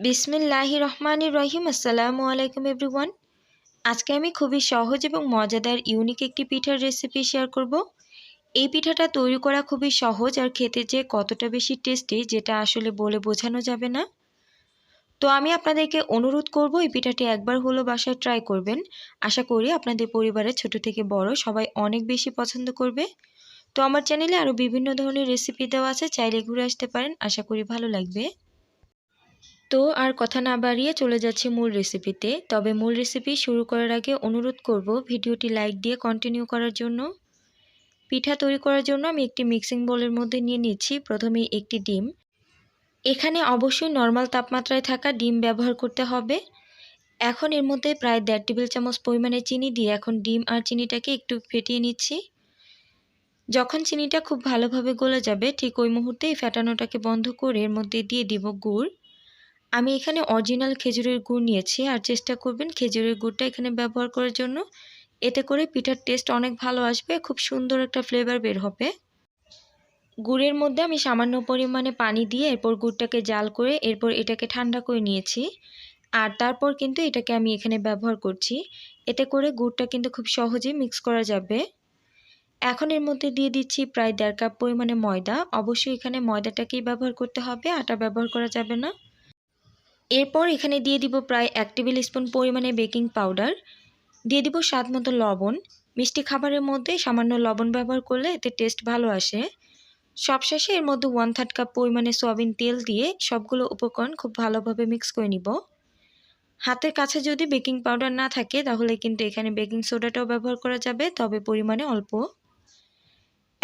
বিসমিল্লাহ রহমানির রহিম, আসসালামু আলাইকুম এভরিওয়ান আজকে আমি খুবই সহজ এবং মজাদার ইউনিক একটি পিঠার রেসিপি শেয়ার করব। এই পিঠাটা তৈরি করা খুবই সহজ আর খেতে যে কতটা বেশি টেস্টি যেটা আসলে বলে বোঝানো যাবে না। তো আমি আপনাদেরকে অনুরোধ করব, এই পিঠাটি একবার হলো বাসায় ট্রাই করবেন। আশা করি আপনাদের পরিবারের ছোট থেকে বড় সবাই অনেক বেশি পছন্দ করবে। তো আমার চ্যানেলে আরও বিভিন্ন ধরনের রেসিপি দেওয়া আছে, চাইলে ঘুরে আসতে পারেন, আশা করি ভালো লাগবে। তো আর কথা না বাড়িয়ে চলে যাচ্ছি মূল রেসিপিতে তবে মূল রেসিপি শুরু করার আগে অনুরোধ করব ভিডিওটি লাইক দিয়ে কন্টিনিউ করার জন্য। পিঠা তৈরি করার জন্য আমি একটি মিক্সিং বোলের মধ্যে নিয়ে নিচ্ছি, প্রথমে একটি ডিম। এখানে অবশ্যই নর্মাল তাপমাত্রায় থাকা ডিম ব্যবহার করতে হবে। এখন এর মধ্যে প্রায় দেড় টেবিল চামচ পরিমাণে চিনি দিয়ে এখন ডিম আর চিনিটাকে একটু ফেটিয়ে নিচ্ছি। যখন চিনিটা খুব ভালোভাবে গলে যাবে, ঠিক ওই মুহূর্তেই ফেটানোটাকে বন্ধ করে এর মধ্যে দিয়ে দিব গুড়। আমি এখানে অরিজিনাল খেজুরের গুড় নিয়েছি আর চেষ্টা করবেন খেজুরের গুড়টা এখানে ব্যবহার করার জন্য। এতে করে পিঠার টেস্ট অনেক ভালো আসবে, খুব সুন্দর একটা ফ্লেভার বের হবে। গুড়ের মধ্যে আমি সামান্য পরিমাণে পানি দিয়ে এরপর গুড়টাকে জাল করে এরপর এটাকে ঠান্ডা করে নিয়েছি। আর তারপর কিন্তু এটাকে আমি এখানে ব্যবহার করছি। এতে করে গুড়টা কিন্তু খুব সহজেই মিক্স করা যাবে। এখন এর মধ্যে দিয়ে দিচ্ছি প্রায় দেড় কাপ পরিমাণে ময়দা। অবশ্যই এখানে ময়দাটাকেই ব্যবহার করতে হবে, আটা ব্যবহার করা যাবে না। এরপর এখানে দিয়ে দিব প্রায় এক টেবিল স্পুন পরিমাণে বেকিং পাউডার। দিয়ে দিব স্বাদ মতো লবণ। মিষ্টি খাবারের মধ্যে সামান্য লবণ ব্যবহার করলে এতে টেস্ট ভালো আসে। সবশেষে এর মধ্যে ওয়ান থার্ড কাপ পরিমাণে সয়াবিন তেল দিয়ে সবগুলো উপকরণ খুব ভালোভাবে মিক্স করে নিব। হাতের কাছে যদি বেকিং পাউডার না থাকে তাহলে কিন্তু এখানে বেকিং সোডাটাও ব্যবহার করা যাবে, তবে পরিমাণে অল্প।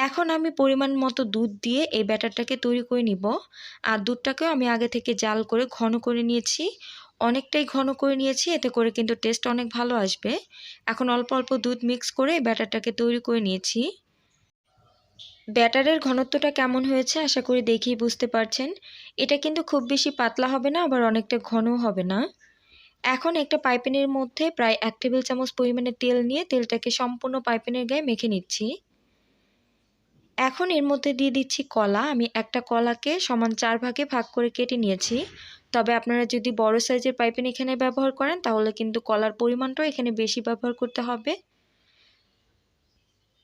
এখন আমি পরিমাণ মতো দুধ দিয়ে এই ব্যাটারটাকে তৈরি করে নিব। আর দুধটাকেও আমি আগে থেকে জাল করে ঘন করে নিয়েছি। অনেকটাই ঘন করে নিয়েছি, এতে করে কিন্তু টেস্ট অনেক ভালো আসবে। এখন অল্প অল্প দুধ মিক্স করে ব্যাটারটাকে তৈরি করে নিয়েছি। ব্যাটারের ঘনত্বটা কেমন হয়েছে আশা করি দেখেই বুঝতে পারছেন। এটা কিন্তু খুব বেশি পাতলা হবে না, আবার অনেকটা ঘনও হবে না। এখন একটা পাইপেনের মধ্যে প্রায় এক টেবিল চামচ পরিমাণে তেল নিয়ে তেলটাকে সম্পূর্ণ পাইপেনের গায়ে মেখে নিচ্ছি। এখন এর মধ্যে দিয়ে দিচ্ছি কলা। আমি একটা কলাকে সমান চার ভাগে ভাগ করে কেটে নিয়েছি। তবে আপনারা যদি বড় সাইজের পাইপেন এখানে ব্যবহার করেন, তাহলে কিন্তু কলার পরিমাণটাও এখানে বেশি ব্যবহার করতে হবে।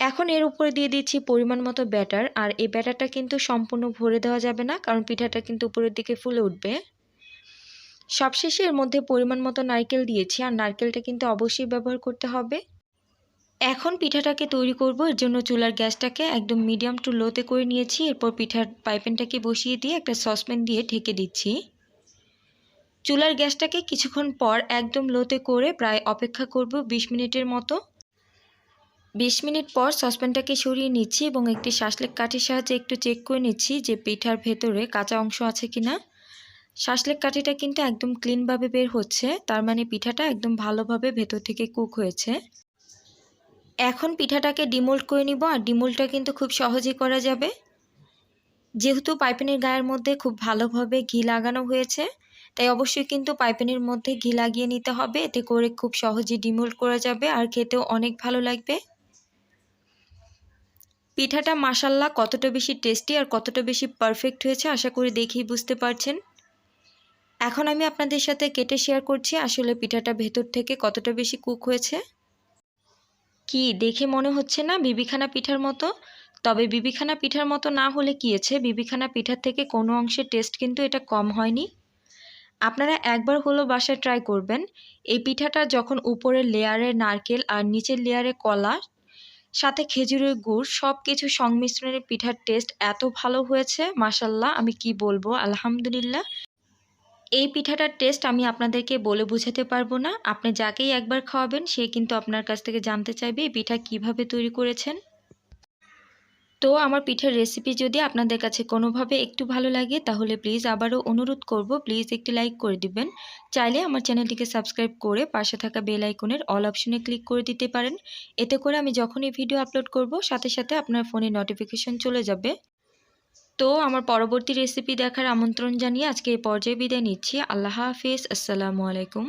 এখন এর উপরে দিয়ে দিচ্ছি পরিমাণ মতো ব্যাটার। আর এই ব্যাটারটা কিন্তু সম্পূর্ণ ভরে দেওয়া যাবে না, কারণ পিঠাটা কিন্তু উপরের দিকে ফুলে উঠবে। সবশেষে এর মধ্যে পরিমাণ মতো নারকেল দিয়েছি। আর নারকেলটা কিন্তু অবশ্যই ব্যবহার করতে হবে। এখন পিঠাটাকে তৈরি করব। এর জন্য চুলার গ্যাসটাকে একদম মিডিয়াম টু লোতে করে নিয়েছি। এরপর পিঠার পাইপেনটাকে বসিয়ে দিয়ে একটা সসপ্যান দিয়ে ঢেকে দিচ্ছি। চুলার গ্যাসটাকে কিছুক্ষণ পর একদম লোতে করে প্রায় অপেক্ষা করব ২০ মিনিটের মতো। ২০ মিনিট পর সসপ্যানটাকে সরিয়ে নিচ্ছি এবং একটি শাসলেক কাঠির সাহায্যে একটু চেক করে নিচ্ছি যে পিঠার ভেতরে কাঁচা অংশ আছে কিনা। শাসলেক কাঠিটা কিন্তু একদম ক্লিনভাবে বের হচ্ছে। তার মানে পিঠাটা একদম ভালোভাবে ভেতর থেকে কুক হয়েছে। এখন পিঠাটাকে ডিমোল্ড করে নিব আর ডিমোল্ডটা কিন্তু খুব সহজেই করা যাবে। যেহেতু পাইপেনের গায়ের মধ্যে খুব ভালোভাবে ঘি লাগানো হয়েছে, তাই অবশ্যই কিন্তু পাইপেনের মধ্যে ঘি লাগিয়ে নিতে হবে। এতে করে খুব সহজেই ডিমোল্ড করা যাবে আর খেতেও অনেক ভালো লাগবে। পিঠাটা মাসাল্লা কতটা বেশি টেস্টি আর কতটা বেশি পারফেক্ট হয়েছে আশা করি দেখেই বুঝতে পারছেন। এখন আমি আপনাদের সাথে কেটে শেয়ার করছি আসলে পিঠাটা ভেতর থেকে কতটা বেশি কুক হয়েছে। কি দেখে মনে হচ্ছে না বিবিখানা পিঠার মতো? তবে বিবিখানা পিঠার মতো না হলে কি আছে? বিবিখানা পিঠার থেকে কোনো অংশের টেস্ট কিন্তু এটা কম হয়নি। আপনারা একবার হলো বাসায় ট্রাই করবেন। এই পিঠাটা যখন উপরের লেয়ারে নারকেল আর নিচের লেয়ারে কলা, সাথে খেজুরের গুড় সব কিছু সংমিশ্রণের পিঠার টেস্ট এত ভালো হয়েছে মাসাল্লাহ আমি কি বলব? আলহামদুলিল্লাহ। এই পিঠাটার টেস্ট আমি আপনাদেরকে বলে বোঝাতে পারব না। আপনি যাকেই একবার খাওয়াবেন, সে কিন্তু আপনার কাছ থেকে জানতে চাইবে এই পিঠা কীভাবে তৈরি করেছেন। তো আমার পিঠার রেসিপি যদি আপনাদের কাছে কোনোভাবে একটু ভালো লাগে, তাহলে প্লিজ আবারও অনুরোধ করব প্লিজ একটি লাইক করে দিবেন। চাইলে আমার চ্যানেলটিকে সাবস্ক্রাইব করে পাশে থাকা বেল আইকনের অল অপশনে ক্লিক করে দিতে পারেন। এতে করে আমি যখনই ভিডিও আপলোড করব, সাথে সাথে আপনার ফোনে নোটিফিকেশন চলে যাবে। তো আমার পরবর্তী রেসিপি দেখার আমন্ত্রণ জানিয়ে আজকে এই পর্যায়ে বিদায় নিচ্ছি। আল্লাহ হাফিজ। আসসালামু আলাইকুম।